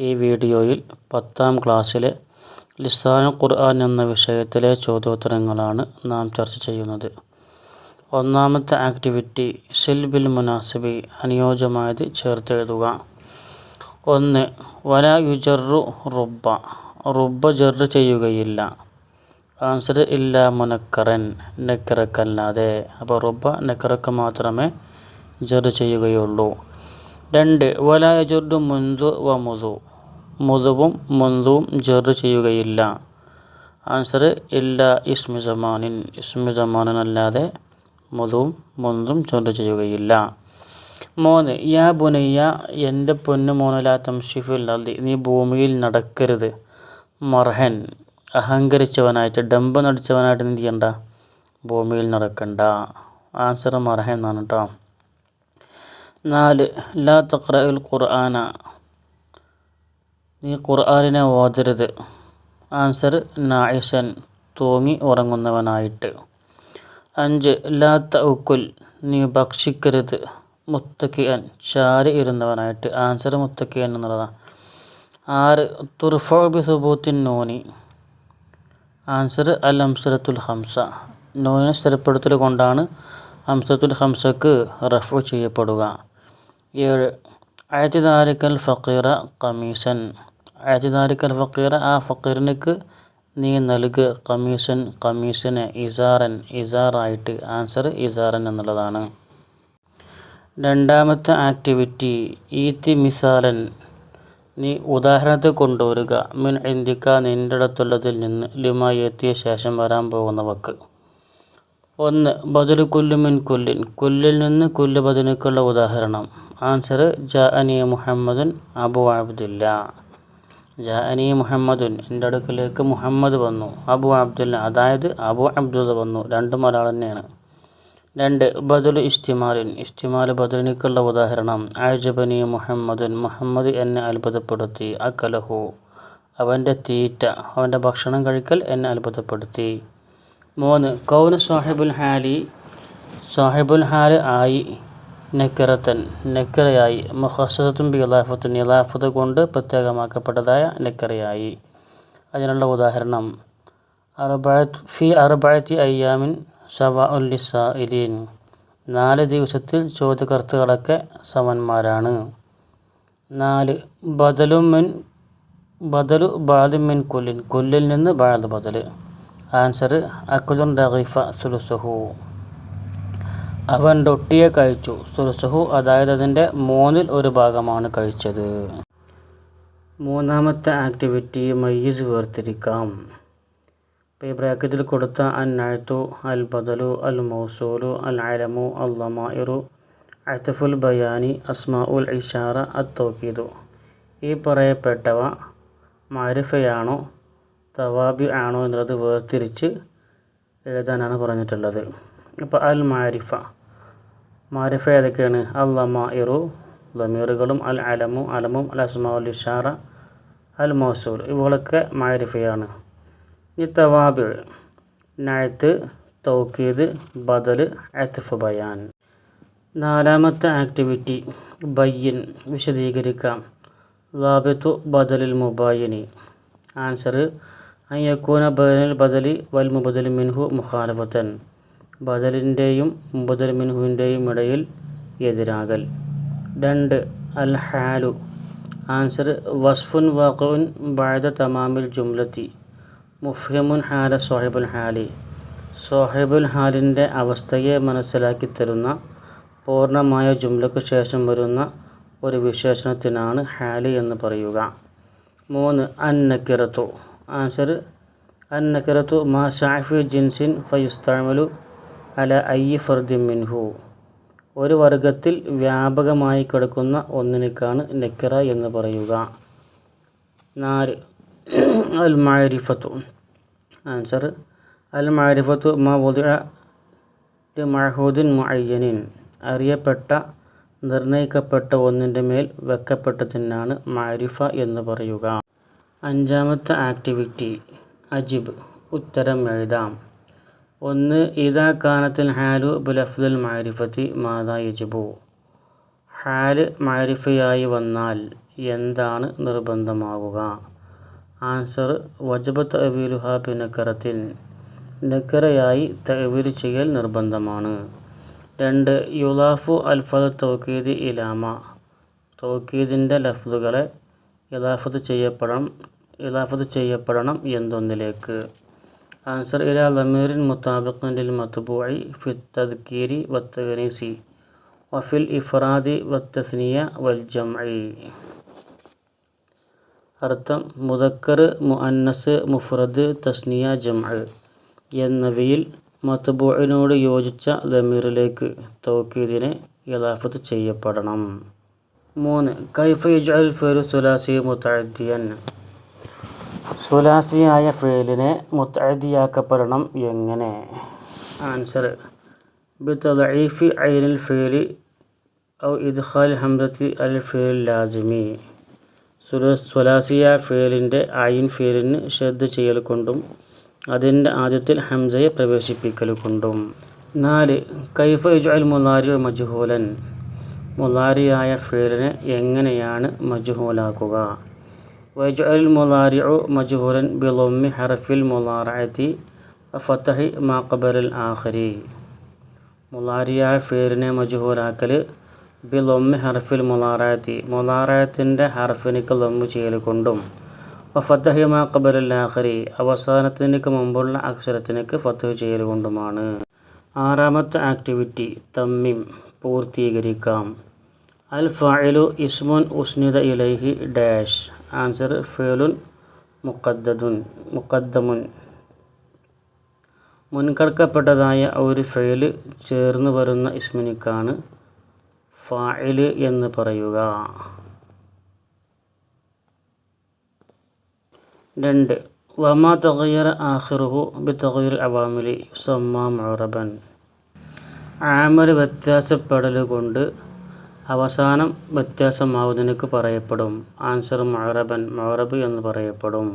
ഈ വീഡിയോയിൽ പത്താം ക്ലാസ്സിലെ ലിസാനു ഖുർആൻ എന്ന വിഷയത്തിലെ ചോദ്യോത്തരങ്ങളാണ് നാം ചർച്ച ചെയ്യുന്നത്. ഒന്നാമത്തെ ആക്ടിവിറ്റി സിൽ ബിൽ മുനാസിബി അനുയോജ്യമായത് ചേർത്തെഴുതുക. ഒന്ന് വല യുജറു റുബ്ബ. റുബ്ബ ജറ് ചെയ്യുകയില്ല. ആൻസർ ഇല്ല മുനക്കറൻ നെക്കറക്കല്ലാതെ. അപ്പോൾ റുബ്ബ നെക്കറക്ക് മാത്രമേ ജറ് ചെയ്യുകയുള്ളൂ. രണ്ട് വലായ യജുർദു മുന്തു വ മുതു മുതുവും മുന്തുവും ജറ് ചെയ്യുകയില്ല. ആൻസർ ഇല്ല ഇസ്മി സമാനിൻ. ഇസ്മി സമാനല്ലാതെ മുതുവും മുന്തും ജറ് ചെയ്യുകയില്ല. മൂന്ന് യാ ബുനയ്യ എന്റെ പൊന്നു മോനലാ തംഷിഫിൽ അല്ലി നീ ഭൂമിയിൽ നടക്കരുത്. മർഹൻ അഹങ്കരിച്ചവനായിട്ട് ഡംബ് നടിച്ചവനായിട്ട് നീ ചെയ്യണ്ട? ഭൂമിയിൽ നടക്കണ്ട. ആൻസർ മർഹൻ എന്നാണ് കേട്ടോ നാല് ലാ തക്രഉൽ ഖുർആന. നീ ഖുർആാനിനെ ഓതരുത്. ആൻസർ നായിസൻ തൂങ്ങി ഉറങ്ങുന്നവനായിട്ട്. അഞ്ച് ലാ തഉക്കുൽ നീ ഭക്ഷിക്കരുത്. മുത്തക്കിയൻ ചാരി ഇരുന്നവനായിട്ട്. ആൻസർ മുത്തക്കിയൻ എന്നുള്ളതാണ്. ആറ് തുർഫോബി സുബൂത്തിൻ നോനി. ആൻസർ അൽ അംസരത്തുൽ ഹംസ. നോനിനെ സ്ഥിരപ്പെടുത്തൽ കൊണ്ടാണ് ഹംസത്തുൽ ഹംസക്ക് റഫർ ചെയ്യപ്പെടുക. ഏഴ് അയച്ചുതാരിക്കൽ ഫക്കീറ കമീസൻ അയച്ചുതാരിക്കൽ ഫക്കീറ ആ ഫക്കീറിനക്ക് നീ നൽകുക കമീസൻ കമീസിന് ഇസാറൻ ഇസാറായിട്ട് ആൻസർ ഇസാറൻ എന്നുള്ളതാണ്. രണ്ടാമത്തെ ആക്ടിവിറ്റി ഈത്തി മിസാലൻ. നീ ഉദാഹരണത്തെ കൊണ്ടുവരിക മിൻ ഇന്ത്യക്ക നിന്റെ അടുത്തുള്ളതിൽ നിന്ന് ലുമായി എത്തിയ ശേഷം വരാൻ പോകുന്നവക്ക്. ഒന്ന് ബദൽ കുല്ലു കുല്ലിൻ. കുല്ലിൽ നിന്ന് കുല്ല് ബദലിക്കുള്ള ഉദാഹരണം. ആൻസർ ജാ അനി മുഹമ്മദുൻ അബു അബ്ദുല്ല. ജാ അനി മുഹമ്മദുൻ എന്റെ അടുക്കലേക്ക് മുഹമ്മദ് വന്നു. അബു അബ്ദുല്ല അതായത് അബു അബ്ദുല്ല വന്നു. രണ്ടും ഒരാൾ തന്നെയാണ്. രണ്ട് ബദലു ഇസ്തിമാലിൻ. ഇസ്തിമാൽ ബദലിനിക്കുള്ള ഉദാഹരണം ആജബനി മുഹമ്മദുൻ മുഹമ്മദ് എന്നെ അത്ഭുതപ്പെടുത്തി അക്കലഹു അവന്റെ തീറ്റ അവന്റെ ഭക്ഷണം കഴിക്കൽ എന്നെ അത്ഭുതപ്പെടുത്തി. മൂന്ന് കൗന് സാഹിബുൽ ഹാലി. സാഹിബുൽ ഹാൽ ആയി. നെക്കറത്തൻ നെക്കറയായി. മുഹസത്തും ബിലാഫത്തും ഇലാഫത്ത് കൊണ്ട് പ്രത്യേകമാക്കപ്പെട്ടതായ നെക്കറയായി. അതിനുള്ള ഉദാഹരണം. അറുബായത്ത് ഫി അറുബായത്തി അയ്യാമിൻ സവാ ഉല്ലിസ ഉല്ലിസായിലീൻ നാല് ദിവസത്തിൽ ചോദ്യകർത്തുകളൊക്കെ സമന്മാരാണ്. നാല് ബദലുമിൻ ബദലു ബാദുമിൻ കൊല്ലിൻ. കൊല്ലിൽ നിന്ന് ബാദ് ബദൽ ആൻസർ അക്കുദുൻ റഹീഫ സുലുസഹു. അവൻ റൊട്ടിയെ കഴിച്ചു. സുർസഹു അതായത് അതിന്റെ മൂന്നിൽ ഒരു ഭാഗമാണ് കഴിച്ചത്. മൂന്നാമത്തെ ആക്ടിവിറ്റി മയ്യസ് വേർതിരിക്കാം. ഇപ്പോൾ ഈ ബ്രാക്കറ്റിൽ കൊടുത്ത അൻ നഴ്ത്തു അൽ ബദലു അൽ മൗസൂലു അൽ അലമു അൽ ലമായിറു അത്തഫുൽ ബയാനി അസ്മാ ഉൽ ഇഷാറ അത്ത് തോക്കീദു ഈ പറയപ്പെട്ടവ മാരിഫയാണോ തവാബി ആണോ എന്നുള്ളത് വേർതിരിച്ച് എഴുതാനാണ് പറഞ്ഞിട്ടുള്ളത്. അപ്പോൾ അൽ മാരിഫ മാരിഫ ഏതൊക്കെയാണ് അൽ ലമായിറു ലമീറുകളും അൽ അലമു അലമും അൽ അസ്മാ ഉൽ ഇഷാറ അൽ മൗസൂൽ ഇവകളൊക്കെ മാരിഫയാണ്. ഈ തവാബിൾ നഴത്ത് തൗക്കീദ് ബദൽ അത്തഫ് ബയാൻ. നാലാമത്തെ ആക്ടിവിറ്റി ബയ്യൻ വിശദീകരിക്കാം. ലാബിത്തു ബദലിൽ മുബായിനി. ആൻസർ അയ്യക്കൂന ബദലിൽ ബദലി വൽ മുബദലി മിൻഹു മുഖാലഫത്തൻ. ബദലിന്റെയും മുബദൽ മിൻഹുവിന്റെയും ഇടയിൽ എതിരാകൽ. രണ്ട് അൽ ഹാലു ആൻസർ വസ്ഫുൻ വഖുൻ ബാദ തമാമിൽ ജുംലത്തി. മുഫ്ഹിമുൻ ഹാല സോഹിബുൽ ഹാലി. സോഹിബുൽ ഹാലിന്റെ അവസ്ഥയെ മനസ്സിലാക്കി തരുന്ന പൂർണമായ ജുംലയ്ക്ക് ശേഷം വരുന്ന ഒരു വിശേഷണത്തിനാണ് ഹാലി എന്ന് പറയുക. മൂന്ന് അന്നക്കിറത്തു ആൻസർ അന്നക്കിറത്തു മാ ഷാഫി ജിൻസിൻ ഫയുസ്തമലു അല ഐ ഫർദി മിൻഹു. ഒരു വർഗത്തിൽ വ്യാപകമായി കിടക്കുന്ന ഒന്നിനേക്കാണ് നക്കറ എന്ന് പറയുക. നാല് അൽ മാരിഫത്തു. ആൻസർ അൽ മാരിഫത്തു മഹൂദിൻ മുഅയ്യനിൻ. അറിയപ്പെട്ട നിർണയിക്കപ്പെട്ട ഒന്നിന്റെ മേൽ വെക്കപ്പെട്ടതിനാണ് മാരിഫ എന്ന് പറയുക. അഞ്ചാമത്തെ ആക്ടിവിറ്റി അജിബ്. ഉത്തരം എഴുതാം. ഒന്ന് ഇതാ കാനത്തിൽ ഹാലു ബുലഫ്ദുൽ മാരിഫത്തി മാതാ യജുബു. ഹാൽ മാരിഫയായി വന്നാൽ എന്താണ് നിർബന്ധമാവുക? ആൻസർ വജബ തവീലുഹ ബിനക്കറത്തിൻ. നക്കറയായി തവീൽ ചെയ്യൽ നിർബന്ധമാണ്. രണ്ട് യുലാഫു അൽഫദ തൗക്കീദ് ഇലാമ. തൗക്കീദിന്റെ ലഫ്ദുകളെ ഇലാഫത്ത് ചെയ്യപ്പെടണം ഇലാഫത്ത് ചെയ്യപ്പെടണം എന്തൊന്നിലേക്ക് ആൻസർ ഇല ലമീറിൻ മുത്താബിഖൻ ലിൽ മത്ബൂഇ ഫി തദ്കീരി വത്തഗനീസി വഫിൽ ഇഫ്രാദി വത്തസ്നിയ വൽ ജംഇ അർത്ഥം മുദക്കർ മുഅന്നസ് മുഫ്രദ് തസ്നിയ ജംഅ എന്നിവയിൽ മത്ബൂഇനോട് യോജിച്ച ലമീറിലേക്ക് തൗക്കീദിനെ ഇലാഫത്ത് ചെയ്യപ്പെടണം. മൂന്ന് കൈഫ ഇജ്അൽ ഫിഅലു സുലാസി മുതഅദ്ദിയൻ. സുലാസിയായ ഫേലിനെ മുത്തഅദിയാക്കപ്പെടണം എങ്ങനെ? ആൻസർ ബിതദഈഫി ഐനിൽ ഫേലി ഔ ഇദ്ഖാൽ ഹംസത്തി അൽ ഫേൽ ലാസിമി. സുലാസിയ ഫേലിന്റെ ഐൻ ഫേലിന് ശ്രദ്ധ ചെയ്യൽ കൊണ്ടും അതിന്റെ ആദ്യത്തിൽ ഹംസയെ പ്രവേശിപ്പിക്കൽ കൊണ്ടും. നാല് കൈഫ യുജഅൽ മുലാരി മജ്ഹൂലൻ. മുലാരിയായ ഫേലിനെ എങ്ങനെയാണ് മജ്ഹൂലാക്കുക? ويجعل المضارع مجهولا بضم حرف المضارعة وفتح ما قبل الآخر മുലാരിയായ ഫേരിനെ മജുഹൂലാക്കൽ ബി ലൊമ്മി ഹർഫിൽ മുലാറായത്തി മുലാറായത്തിൻ്റെ ഹർഫിനിക്ക് ലൊമ്മ് ചെയ്യൽ കൊണ്ടും ഫത്തഹി മാ കബലുൽ ആഖരി അവസാനത്തിനക്ക് മുമ്പുള്ള അക്ഷരത്തിനക്ക് ഫത്തഹ് ചെയ്യൽ കൊണ്ടുമാണ് ആറാമത്തെ ആക്ടിവിറ്റി തമ്മിം പൂർത്തീകരിക്കാം അൽ ഫായിലു ഇസ്മുൻ ഉസ്നിദ ഇലൈഹി ഡാഷ് ആൻസർ ഫേലുൻ മുക്കദ്ദുൻ മുക്കദ്ദമുൻ മുൻകടക്കപ്പെട്ടതായ ഒരു ഫെയിൽ ചേർന്ന് വരുന്ന ഇസ്മിനിക്കാണ് ഫായിൽ എന്ന് പറയുക. രണ്ട് വമാ തകയർ ആഹിറുഹു ബി തഗയ്യർ അവാമിലി സമ്മാ മുറബൻ ആമൽ വ്യത്യാസപ്പെടൽ കൊണ്ട് അവസാനം വ്യത്യാസമാവുന്നതിനക്ക് പറയപ്പെടും. ആൻസർ മൊറബൻ മൊറബ് എന്ന് പറയപ്പെടും.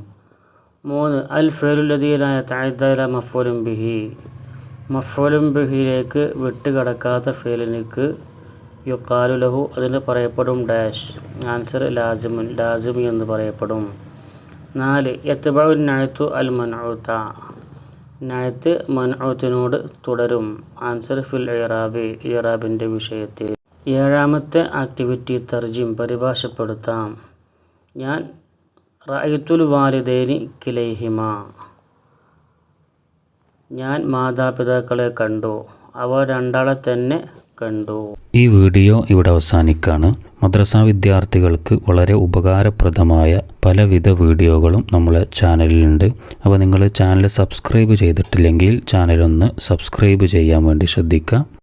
മൂന്ന് അൽ ഫേലുലതീലായ താഴ്ത്തല മഫോലും ബിഹി. മഫോലും ബിഹിയിലേക്ക് വിട്ടുകിടക്കാത്ത ഫേലിനിക്ക് യുക്കാലു ലഹു അതിന് പറയപ്പെടും ഡാഷ്. ആൻസർ ലാസിമുൻ ലാസിമി എന്ന് പറയപ്പെടും. നാല് എത്തബഉൻ നഴത്തു അൽ മൻഊത്ത നഴത്ത് മൻഊത്തിനോട് തുടരും. ആൻസർ ഫിൽ ഇറാബി ഇറാബിന്റെ വിഷയത്തിൽ. ഏഴാമത്തെ ആക്ടിവിറ്റി തർജിം പരിഭാഷപ്പെടുത്താം. ഞാൻ റഅയ്ത്തുൽ വാലിദേനി കിലൈഹിമ. ഞാൻ മാതാപിതാക്കളെ കണ്ടു. അവ രണ്ടാളെ തന്നെ കണ്ടു. ഈ വീഡിയോ ഇവിടെ അവസാനിക്കാണ്. മദ്രസ വിദ്യാർത്ഥികൾക്ക് വളരെ ഉപകാരപ്രദമായ പലവിധ വീഡിയോകളും നമ്മളെ ചാനലിലുണ്ട്. അപ്പോൾ നിങ്ങൾ ചാനൽ സബ്സ്ക്രൈബ് ചെയ്തിട്ടില്ലെങ്കിൽ ചാനലൊന്ന് സബ്സ്ക്രൈബ് ചെയ്യാൻ വേണ്ടി ശ്രദ്ധിക്കുക.